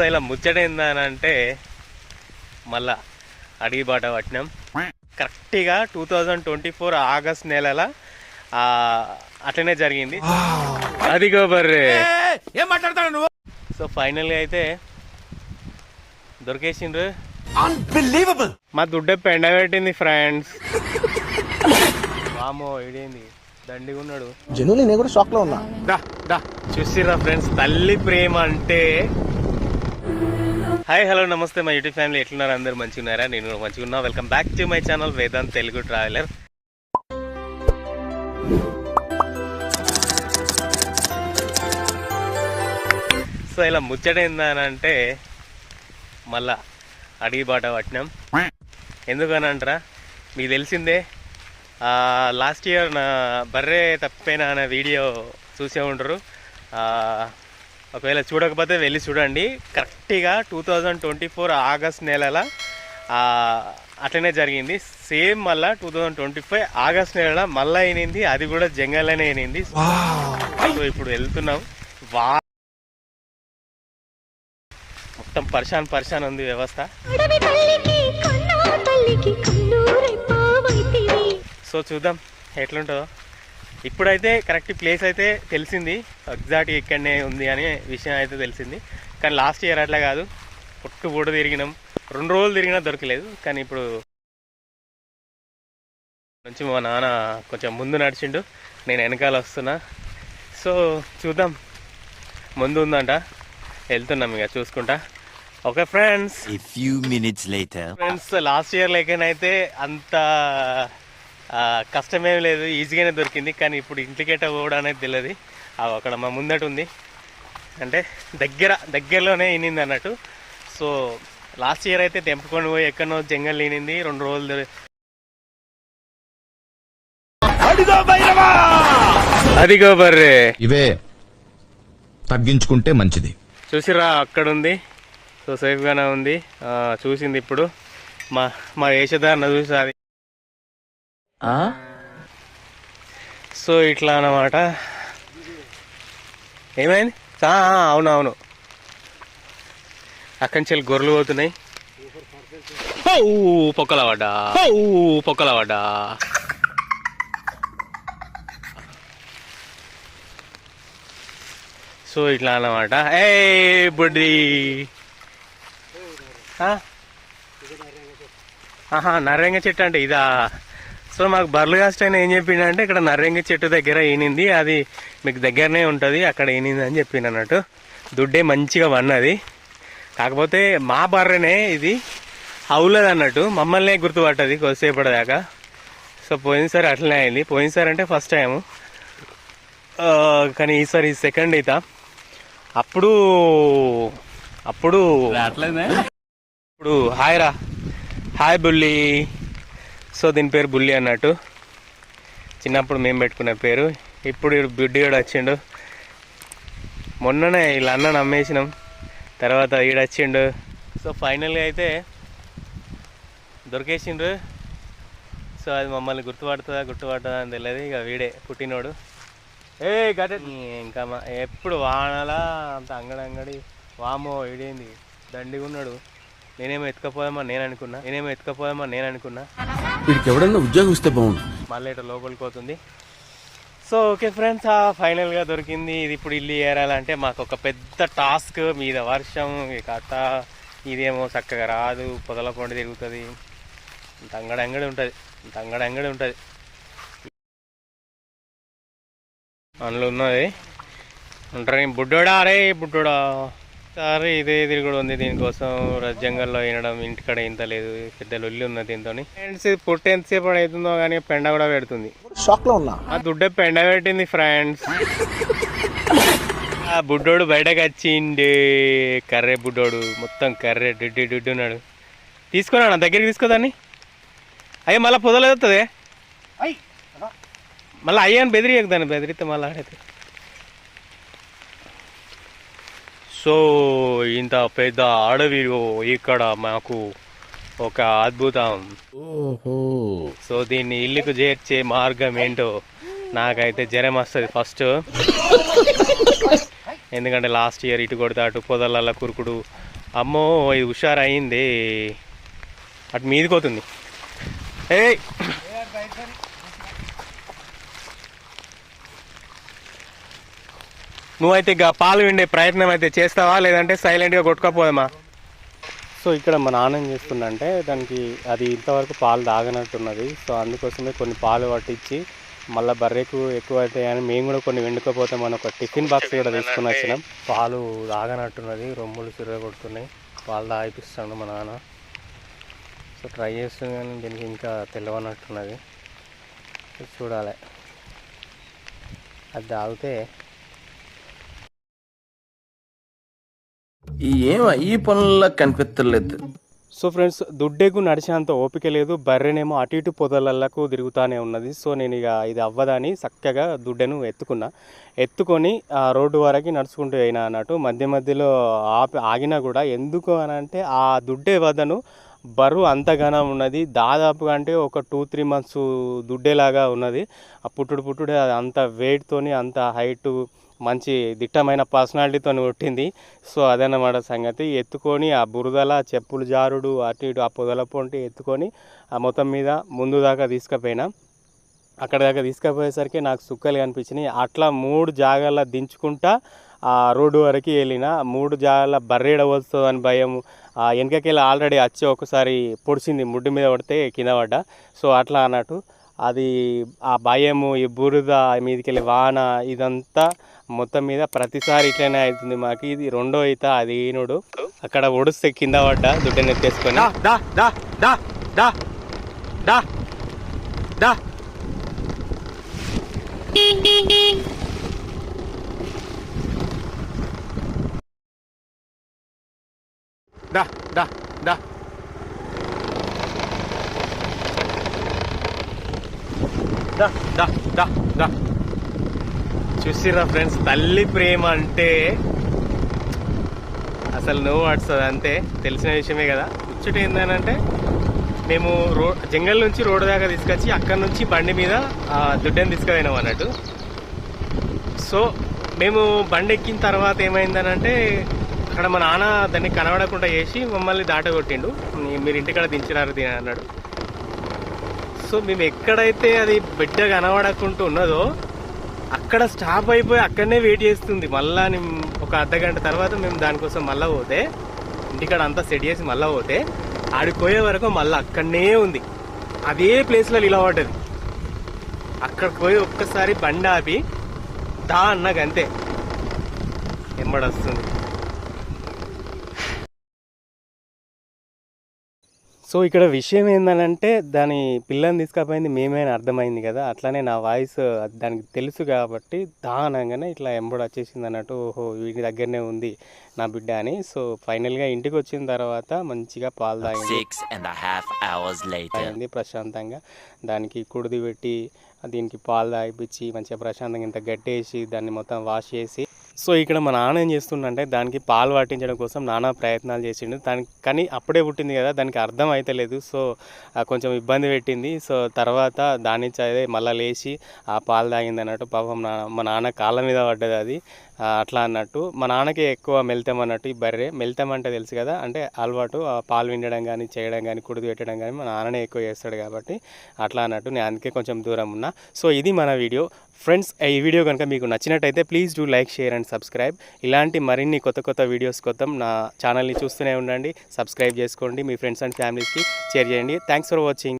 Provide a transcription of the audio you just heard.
So ఇలా ముచ్చట ఏందనంటే మళ్ళా అడిగి బాట పట్టినాం. కరెక్ట్గా two thousand twenty four August నెలల ఆ, అట్లనే జరిగింది. అది గోబర్రే ఏం మాట్లాడతాడు నువ్వు? సో ఫైనల్గా అయితే దొరికేసిండ్రు. అన్బిలీవబుల్ మా దుడ్డ పెండ పెట్టింది ఫ్రెండ్స్. వామో ఇదేంది దండిగా ఉన్నాడు నేను కూడా షాక్లో ఉన్నా. చూసిరా ఫ్రెండ్స్ తల్లి ప్రేమ అంటే హాయ్ హలో నమస్తే మా యూట్యూబ్ ఫ్యామిలీ. ఎట్లున్నారు? అందరు మంచిగా ఉన్నారా నేను మంచిగా ఉన్నా welcome back to my channel Vedanth Telugu traveller so ఇలా ముచ్చట ఏందనంటే మళ్ళా అడిగి బాట పట్టినాం. ఎందుకనంటారా? మీకు తెలిసిందే లాస్ట్ ఇయర్ నా బర్రె తప్పిపోయిన అనే వీడియో చూసే ఉంటారు ఒకవేళ చూడకపోతే వెళ్ళి చూడండి. కరెక్ట్గా two thousand twenty four August నెలల ఆ, అట్లనే జరిగింది. సేమ్ మళ్ళా two thousand twenty five August నెల మళ్ళీ అయినింది. అది కూడా జంగల్లోనే అయినింది. సో ఇప్పుడు వెళ్తున్నాం. వా మొత్తం పరిశాన్ పరిశాన్ ఉంది వ్యవస్థ. అడవి తల్లికి కన్నా తల్లికి కన్నూరైపోవైతివి సో చూద్దాం. ఎట్లుంటుందో. ఇప్పుడైతే కరెక్ట్ ప్లేస్ అయితే తెలిసింది. ఎగ్జాక్ట్ ఇక్కడనే ఉంది అనే విషయం అయితే తెలిసింది. కానీ లాస్ట్ ఇయర్ అట్లా కాదు. పొట్టు పొట్టు తిరిగినాం. రెండు రోజులు తిరిగినా దొరకలేదు. కానీ ఇప్పుడు నుంచి మా నాన్న కొంచెం ముందు నడిచిండు. నేను వెనకాల వస్తున్నా. సో చూద్దాం. ముందు ఉందంట. వెళ్తున్నాం ఇక చూసుకుంటా. Okay friends. Later. Friends last year లెక్కనైతే అంత కష్టమేం లేదు ఈజీగానే దొరికింది కానీ ఇప్పుడు ఇంటికేట పోవడం అనేది తెలియదు. అవి అక్కడ మా ముందట ఉంది. అంటే దగ్గర దగ్గరలోనే ఇనింది అన్నట్టు. సో లాస్ట్ ఇయర్ అయితే తెంపుకొని పోయి ఎక్కడనో జంగల్ ఈనింది రెండు రోజులు అదిగో బర్రే. ఇవే తగ్గించుకుంటే మంచిది. చూసిరా అక్కడ ఉంది సో సేఫ్గానే ఉంది. ఆ, చూసింది ఇప్పుడు. మా మా వేషధారణ చూసి అది సో ఇట్లా అన్నమాట. ఏమైంది? ఆ, ఆ, అవును అవును. అక్కడి నుంచి గొర్రెలు పోతున్నాయి. ఓ పొక్కల పడ్డా? ఓ పొక్కల పడ్డా? సో ఇట్లా అన్నమాట. ఏ బుడ్డి. ఆ? ఆహా నర్రంగ చెట్టు అంటే ఇదా? సో మాకు బర్లు కాస్ట్ అయినా ఏం చెప్పిండంటే ఇక్కడ నర్రంగ చెట్టు దగ్గర ఈనింది అది మీకు దగ్గరనే ఉంటుంది అక్కడ ఈనింది అని చెప్పిండు అన్నట్టు. దుడ్డే మంచిగా వన్నది కాకపోతే మా బర్రెనే ఇది అవులది అన్నట్టు మమ్మల్నే గుర్తుపట్టది కొద్దిసేపటిదాకా సో పోయినసారి అట్లనే అయింది. పోయినసారి అంటే ఫస్ట్ టైము కానీ ఈసారి సెకండ్ ఈత. అప్పుడు అప్పుడు ఇప్పుడు హాయ్ రా హాయ్ బుల్లి. సో దీని పేరు బుల్లి అన్నట్టు. చిన్నప్పుడు మేము పెట్టుకున్న పేరు. ఇప్పుడు ఈడు కూడా వచ్చిండు. మొన్ననే వీళ్ళ అన్న నమ్మేసినాం తర్వాత ఈడు వచ్చిండు. సో ఫైనల్గా అయితే దొరికేసిండ్రు. సో అది మమ్మల్ని గుర్తుపడుతుందా గుర్తుపడుతుందా అని తెలియదు. ఇక వీడే పుట్టినోడు. ఏ గట ఇంకా మా ఎప్పుడు వానలా అంత అంగడంగడి వామో వీడేంది? దండిగా ఉన్నాడు నేనేమో ఎత్తుకపోదామా నేను అనుకున్నా. నేనేమో ఎత్తుకపోదామా నేను అనుకున్నా. వీడికి ఎవడన్నా ఉద్యోగం ఇస్తే బాగుండు. మళ్ళీ ఇట్లా లోపలికి పోతుంది. సో ఓకే ఫ్రెండ్స్ ఆ ఫైనల్గా దొరికింది ఇది ఇప్పుడు ఇల్లు ఏరాలంటే మాకు ఒక పెద్ద టాస్క్. మీద వర్షం ఈ కథ ఇదేమో చక్కగా రాదు పొదల కొండ తిరుగుతుంది. ఇంత అంగడి ఉంటుంది ఇంత అంగడి ఉంటుంది. అందులో ఉన్నది. ఉంటారు బుడ్డోడా అరే బుడ్డోడా? సరే ఇదే తిరుగుడు ఉంది. దీనికోసం జంగల్లో వినడం ఇంటికాడ ఇంత లేదు. పెద్ద లొల్లి ఉన్నది దీంతో ఫ్రెండ్స్ పుట్టి ఎంతసేపు అవుతుందో కానీ పెండ కూడా పెడుతుంది. షాక్లో ఉన్నా? ఆ దుడ్డ పెండ పెట్టింది ఫ్రెండ్స్ ఆ బుడ్డోడు బయటకు వచ్చిండే. కర్రే బుడ్డోడు. మొత్తం కర్రే డుడ్డి డుడ్డు ఉన్నాడు. తీసుకున్నా నా దగ్గరికి తీసుకోదాన్ని అయ్యో మళ్ళీ పొదలవుతుంది మళ్ళీ అయ్యాను బెదిరియకు దాన్ని. బెదిరితే మళ్ళీ ఆడైతే. సో ఇంత పెద్ద అడవి ఇక్కడ మాకు ఒక అద్భుతం. సో దీన్ని ఇల్లుకు చేర్చే మార్గం ఏంటో నాకైతే జ్వరం వస్తుంది ఫస్ట్. ఎందుకంటే లాస్ట్ ఇయర్ ఇటు కొడితే అటు పొదలల్ల కురుకుడు. అమ్మో ఇది హుషారు అయింది అటు మీదికి పోతుంది. ఏయ్! నువ్వైతే ఇక పాలు విండే ప్రయత్నం అయితే చేస్తావా? లేదంటే సైలెంట్గా కొట్టుకోపోదామా? సో ఇక్కడ మా నాన్న ఏం చేస్తుందంటే దానికి అది ఇంతవరకు పాలు తాగనట్టున్నది. సో అందుకోసమే కొన్ని పాలు పట్టించి మళ్ళీ బర్రెకు ఎక్కువ అవుతాయి అని మేము కూడా కొన్ని వెండుకపోతే మనం ఒక టిఫిన్ బాక్స్ కూడా తీసుకుని వచ్చినాం. పాలు తాగనట్టున్నది రొమ్ములు కొడుతున్నాయి. పాలు తాగిపిస్తాడు మా నాన్న. సో ట్రై చేస్తుంది కానీ దీనికి ఇంకా తెలవనట్టున్నది. సో చూడాలి. అది తాగితే ఈ ఏం ఈ పనుల్లో కనిపెత్తలేదు సో ఫ్రెండ్స్ దుడ్డేకు నడిచేంత ఓపిక లేదు. బర్రెనేమో అటు ఇటు పొదలకు తిరుగుతానే ఉన్నది. సో నేను ఇక ఇది అవ్వదని చక్కగా దుడ్డెను ఎత్తుకున్నా. ఎత్తుకొని ఆ రోడ్డు వరకు నడుచుకుంటూ అయినా అన్నట్టు. మధ్య మధ్యలో ఆపి ఆగినా కూడా ఎందుకు అని అంటే ఆ దుడ్డే వదను బరువు అంతగానం ఉన్నది. దాదాపుగా అంటే ఒక టూ త్రీ మంత్స్ దుడ్డేలాగా ఉన్నది. ఆ పుట్టుడు పుట్టుడే అది అంత వెయిట్తోని అంత హైట్ మంచి దిట్టమైన పర్సనాలిటీతో కొట్టింది సో అదన్నమాట సంగతి. ఎత్తుకొని ఆ బురదల చెప్పులు జారుడు అటు ఇటు ఆ పొదల పొంటి ఎత్తుకొని ఆ మొత్తం మీద ముందు దాకా తీసుకుపోయినా. అక్కడ దాకా తీసుకుపోయేసరికి నాకు సుక్కలు కనిపించినాయి. అట్లా మూడు జాగాల దించుకుంటా ఆ రోడ్డు వరకు వెళ్ళిన. మూడు జాగాల బర్రేడ వస్తుందని భయం. ఆ వెనకకెళ్ళి ఆల్రెడీ వచ్చి ఒకసారి పొడిచింది ముడ్డు మీద పడితే కింద పడ్డా. సో అట్లా అన్నట్టు. అది ఆ భయము ఈ బురద మీదకెళ్ళి వాన ఇదంతా మొత్తం మీద ప్రతిసారి ఇట్లనే అవుతుంది మాకు. ఇది రెండో ఈత అది ఈనుడు. అక్కడ ఒడిస్తే కింద పడ్డా దుడ్డని నెత్తేసుకొని దా. చూసిరా ఫ్రెండ్స్ తల్లి ప్రేమ అంటే అసలు నో వర్డ్స్ అంతే. తెలిసిన విషయమే కదా. ముచ్చట ఏంటంటే మేము రో జంగల్ నుంచి రోడ్డు దాకా తీసుకొచ్చి అక్కడ నుంచి బండి మీద దుడ్డని తీసుకుపోయినాం అన్నట్టు. సో మేము బండి ఎక్కిన తర్వాత ఏమైందనంటే అక్కడ మా నాన్న దాన్ని కనబడకుండా చేసి మమ్మల్ని దాటగొట్టిండు. మీరు ఇంటికాడ దించినారు దీని అన్నాడు. సో మేము ఎక్కడైతే అది బిడ్డ కనబడకుండా ఉన్నదో అక్కడ స్టాప్ అయిపోయి అక్కడనే వెయిట్ చేస్తుంది. మళ్ళా ఒక అర్ధ గంట తర్వాత మేము దానికోసం మళ్ళా పోతే ఇంటికాడ అంతా సెట్ చేసి మళ్ళా పోతే ఆడిపోయే వరకు మళ్ళీ అక్కడనే ఉంది. అదే ప్లేస్లో నిలబడ్డది. అక్కడికి పోయి ఒక్కసారి బండి ఆపి దా అన్నగంతే ఎంబడొస్తుంది సో ఇక్కడ విషయం ఏంటంటే దాని పిల్లని తీసుకపోయింది మేమే అని అర్థమైంది కదా. అట్లానే నా వాయిస్ దానికి తెలుసు కాబట్టి దా అనగానే ఇట్లా ఎంబడి వచ్చేసింది అన్నట్టు ఓహో వీడి దగ్గరనే ఉంది నా బిడ్డ అని. సో ఫైనల్గా ఇంటికి వచ్చిన తర్వాత మంచిగా పాలు తాగింది. Six and a half hours later. అయింది ప్రశాంతంగా. దానికి కుడిది పెట్టి దీనికి పాలు తాగిపించి మంచిగా ప్రశాంతంగా ఇంత గట్టేసి దాన్ని మొత్తం వాష్ చేసి సో ఇక్కడ మా నాన్న ఏం చేస్తుండంటే దానికి పాలు పట్టించడం కోసం నానా ప్రయత్నాలు చేసిండు. దానికి కానీ అప్పుడే పుట్టింది కదా దానికి అర్థం అయితే లేదు. సో కొంచెం ఇబ్బంది పెట్టింది. సో తర్వాత దాని నుంచి అదే మళ్ళీ లేచి ఆ పాలు తాగింది అన్నట్టు పాపం నాన్న మా నాన్న కాళ్ళ మీద పడ్డది అది. అట్లా అన్నట్టు. మా నాన్నకి ఎక్కువ మెల్తం అన్నట్టు ఈ బర్రె. మెల్తం అంటే తెలుసు కదా అంటే అలవాటు పాలు విండడం కానీ చేయడం కానీ కుడిది పెట్టడం కానీ మా నాన్ననే ఎక్కువ చేస్తాడు కాబట్టి అట్లా అన్నట్టు నేను అందుకే కొంచెం దూరం ఉన్నా. సో ఇది మన వీడియో. ఫ్రెండ్స్ ఈ వీడియో కనుక మీకు నచ్చినట్టయితే please do like share and subscribe ఇలాంటి మరిన్ని కొత్త కొత్త వీడియోస్ కోసం నా ఛానల్ని చూస్తూనే ఉండండి. సబ్స్క్రైబ్ చేసుకోండి. మీ ఫ్రెండ్స్ అండ్ ఫ్యామిలీస్కి షేర్ చేయండి. Thanks for watching